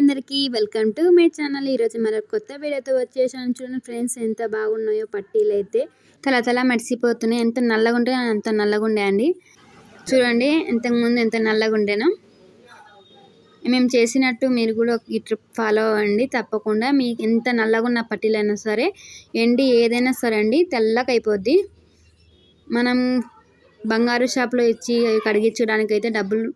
అందరికీ welcome to my channel. ఈరోజు మరొక కొత్త వీడియోతో వచ్చేసాను. చూడండి ఫ్రెండ్స్ ఎంత బాగున్నాయో పట్టీలు అయితే. తల తల మడిసిపోతున్నాయి. ఎంత నల్లగా ఉంటే అంత నల్లగా ఉండే అండి. చూడండి ఇంతకుముందు ఎంత నల్లగా ఉండేనో. మేము చేసినట్టు మీరు కూడా ఈ ట్రిప్ ఫాలో అవ్వండి. తప్పకుండా మీకు ఎంత నల్లగా ఉన్న పట్టీలైనా సరే ఎండి ఏదైనా సరే అండి తెల్లగా అయిపోద్ది. మనం బంగారు షాప్లో ఇచ్చి కడిగించడానికి అయితే డబ్బులు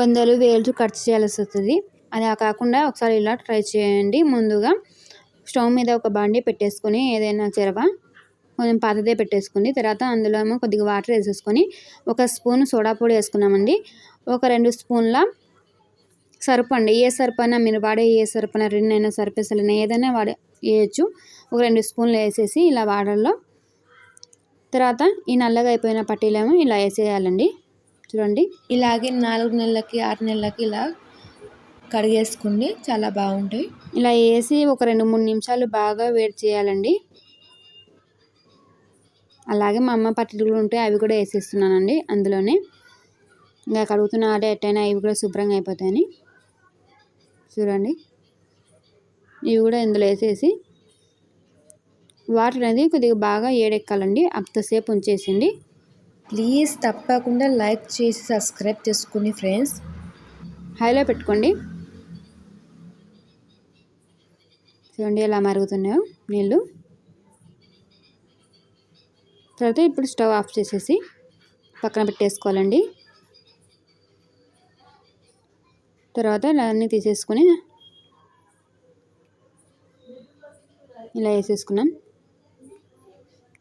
వందలు వేలు ఖర్చు చేయాల్సి వస్తుంది. అది కాకుండా ఒకసారి ఇలా ట్రై చేయండి ముందుగా. స్టవ్ మీద ఒక బాండి పెట్టేసుకొని ఏదైనా చెరవ కొంచెం పాతదే పెట్టేసుకుని తర్వాత అందులో ఏమో కొద్దిగా వాటర్ వేసేసుకొని ఒక స్పూన్ సోడా పొడి వేసుకున్నామండి. ఒక రెండు స్పూన్ల సరుపు అండి. ఏ సరుపు అయినా మీరు వాడే ఏ సరుపు అయినా రెండు అయినా సరుపు ఏదైనా వాడే వేయచ్చు. ఒక రెండు స్పూన్లు వేసేసి ఇలా వాడల్లో తర్వాత ఈ నల్లగా అయిపోయిన పట్టీలేమో ఇలా వేసేయాలండి. చూడండి. ఇలాగే నాలుగు నెలలకి ఆరు నెలలకి ఇలా కడిగేసుకోండి చాలా బాగుంటాయి. ఇలా వేసి ఒక రెండు మూడు నిమిషాలు బాగా వేడి చేయాలండి. అలాగే మా అమ్మ పట్టీలు ఉంటే అవి కూడా వేసేస్తున్నానండి అందులోనే. ఇంకా కడుగుతున్న ఆడే ఎట్టయినా ఇవి కూడా శుభ్రంగా అయిపోతాయని. చూడండి. ఇవి కూడా ఇందులో వేసేసి వాటర్ అనేది కొద్దిగా బాగా ఏడెక్కాలండి. అంతసేపు ఉంచేసింది. ప్లీజ్ తప్పకుండా లైక్ చేసి సబ్స్క్రైబ్ చేసుకోండి ఫ్రెండ్స్. హైలో పెట్టుకోండి. చూడండి ఎలా మరుగుతున్నాయో నీళ్ళు. తర్వాత ఇప్పుడు స్టవ్ ఆఫ్ చేసేసి పక్కన పెట్టేసుకోవాలండి. తర్వాత ఇలా అన్నీ తీసేసుకొని ఇలా వేసేసుకున్నాం.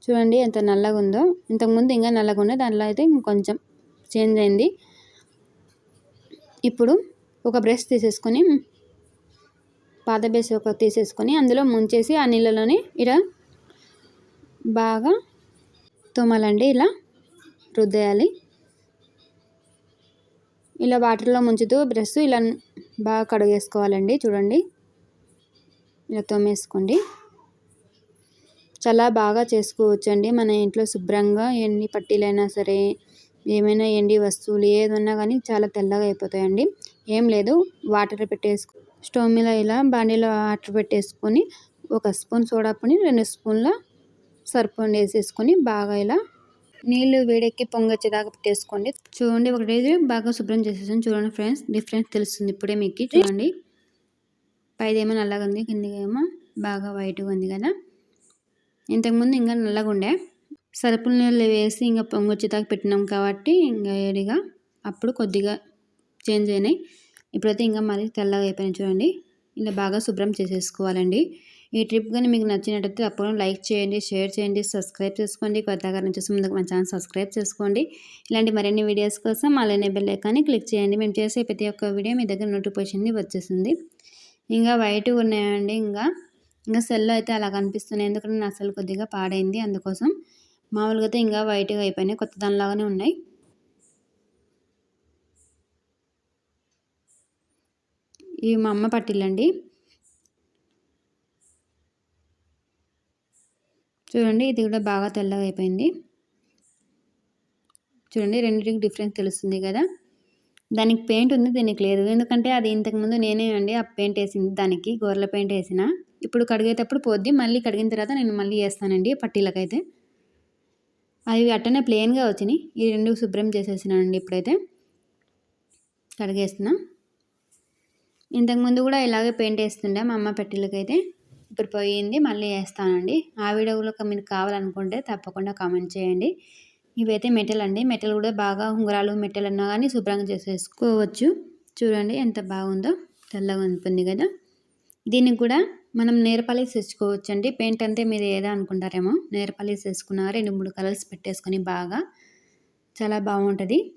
చూడండి ఎంత నల్లగా ఉందో. ఇంతకుముందు ఇంకా నల్లగా ఉందో దాంట్లో అయితే ఇంకొంచెం చేంజ్ అయింది. ఇప్పుడు ఒక బ్రష్ తీసేసుకొని పాత బేస్ ఒక తీసేసుకొని అందులో ముంచేసి ఆ నీళ్ళలోని ఇలా బాగా తోమాలండి ఇలా రుద్దేయాలి. ఇలా వాటర్లో ముంచుతూ బ్రష్ ఇలా బాగా కడుగేసుకోవాలండి చూడండి. ఇలా తోమేసుకోండి చాలా బాగా చేసుకోవచ్చండి మన ఇంట్లో శుభ్రంగా ఎన్ని పట్టీలైనా సరే ఏమైనా ఎండి వస్తువులు ఏదన్నా కానీ చాలా తెల్లగా అయిపోతాయండి. ఏం లేదు వాటర్ పెట్టేసుకో స్టవ్ మీద ఇలా బాండీలో వాటర్ పెట్టేసుకొని ఒక స్పూన్ సోడా పొడి రెండు స్పూన్ల సరిపోండి వేసేసుకొని బాగా ఇలా నీళ్ళు వేడెక్కి పొంగొచ్చేదాకా పెట్టేసుకోండి. చూడండి ఒక రోజు బాగా శుభ్రం చేసేసాను. చూడండి ఫ్రెండ్స్ డిఫరెన్స్ తెలుస్తుంది. ఇప్పుడే మీకు చూడండి. పైదేమో నల్లగా ఉంది కిందికేమో బాగా వైట్గా ఉంది కదా. ఇంతకుముందు ఇంకా నల్లగా ఉండే. సరుపుల నీళ్ళు వేసి ఇంకా పొంగొచ్చేదాకా పెట్టినాం కాబట్టి ఇంకా ఏడిగా అప్పుడు కొద్దిగా చేంజ్ అయినాయి. ఇప్పుడైతే ఇంకా మరీ తెల్లగా అయిపోయినాయి చూడండి. ఇలా బాగా శుభ్రం చేసేసుకోవాలండి. ఈ ట్రిప్ కానీ మీకు నచ్చినట్టయితే తప్పకుండా లైక్ చేయండి షేర్ చేయండి సబ్స్క్రైబ్ చేసుకోండి. కొత్తగా నుంచి ముందుకు మన ఛానల్ సబ్స్క్రైబ్ చేసుకోండి. ఇలాంటి మరిన్ని వీడియోస్ కోసం అలానే బెల్ ఐకాన్ని క్లిక్ చేయండి. మేము చేసే ప్రతి ఒక్క వీడియో మీ దగ్గర నోటిఫికేషన్ వచ్చేసింది ఇంకా వైట్ ఉన్నాయండి. ఇంకా ఇంకా సెల్ అయితే అలా కనిపిస్తున్నాయి. ఎందుకంటే నా సెల్ కొద్దిగా పాడైంది. అందుకోసం మామూలుగా అయితే ఇంకా వైట్గా అయిపోయినాయి. కొత్త దానిలాగానే ఉన్నాయి. ఇవి మా అమ్మ పట్టిల్లండి. చూడండి ఇది కూడా బాగా తెల్లగా అయిపోయింది. చూడండి రెండింటికి డిఫరెన్స్ తెలుస్తుంది కదా. దానికి పెయింట్ ఉంది దీనికి లేదు. ఎందుకంటే అది ఇంతకుముందు నేనే అండి ఆ పెయింట్ వేసింది దానికి గోర్ల పెయింట్ వేసిన. ఇప్పుడు కడిగేటప్పుడు పోద్ది మళ్ళీ కడిగిన తర్వాత నేను మళ్ళీ వేస్తానండి పట్టీలకైతే. అవి అట్టనే ప్లెయిన్గా వచ్చినాయి. ఈ రెండు శుభ్రం చేసేసినానండి ఇప్పుడైతే. కడిగేస్తున్నా. ఇంతకుముందు కూడా ఇలాగే పెయింట్ వేస్తుండే మా అమ్మ పెట్టెలకైతే. ఇప్పుడు పోయింది మళ్ళీ వేస్తానండి. ఆ వీడియోలో మీకు కావాలనుకుంటే తప్పకుండా కామెంట్ చేయండి. ఇవైతే మెటల్ అండి. మెటల్ కూడా బాగా ఉంగరాలు మెటల్ అన్నా కానీ శుభ్రంగా చేసేసుకోవచ్చు. చూడండి ఎంత బాగుందో తెల్లగా ఉంటుంది కదా. దీనికి కూడా మనం నేర్ పాలిష్ తెచ్చుకోవచ్చు అండి పెయింట్ అంతే మీరు ఏదో అనుకుంటారేమో. నేర్ పాలిష్ రెండు మూడు కలర్స్ పెట్టేసుకొని బాగా చాలా బాగుంటుంది.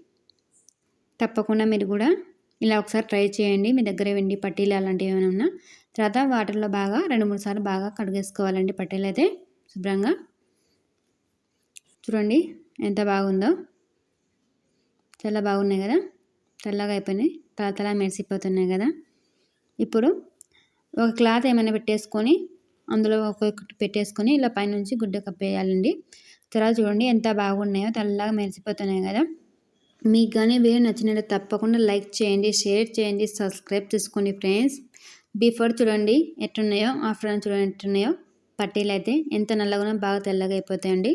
తప్పకుండా మీరు కూడా ఇలా ఒకసారి ట్రై చేయండి. మీ దగ్గర వెండి పట్టీలు అలాంటివి ఏమైనా ఉన్నా. తర్వాత వాటర్లో బాగా రెండు మూడు సార్లు బాగా కడిగేసుకోవాలండి పట్టీలు అయితే. శుభ్రంగా. చూడండి ఎంత బాగుందో. చాలా బాగున్నాయి కదా. తెల్లగా అయిపోయినాయి. తల తల మెరిసిపోతున్నాయి కదా. ఇప్పుడు ఒక క్లాత్ ఏమైనా పెట్టేసుకొని అందులో ఒక్కొక్కటి పెట్టేసుకొని ఇలా పైనుంచి గుడ్డ కప్పేయాలండి. తర్వాత చూడండి ఎంత బాగున్నాయో. తెల్లగా మెరిసిపోతున్నాయి కదా. మీకు కానీ వీడియో నచ్చినట్టు తప్పకుండా లైక్ చేయండి షేర్ చేయండి సబ్స్క్రైబ్ చేసుకోండి ఫ్రెండ్స్. బిఫోర్ చూడండి ఎట్టున్నాయో ఆఫ్టర్ చూడండి ఎట్టున్నాయో పట్టీలు అయితే ఎంత నల్లగా బాగా తెల్లగా అయిపోతాయండి.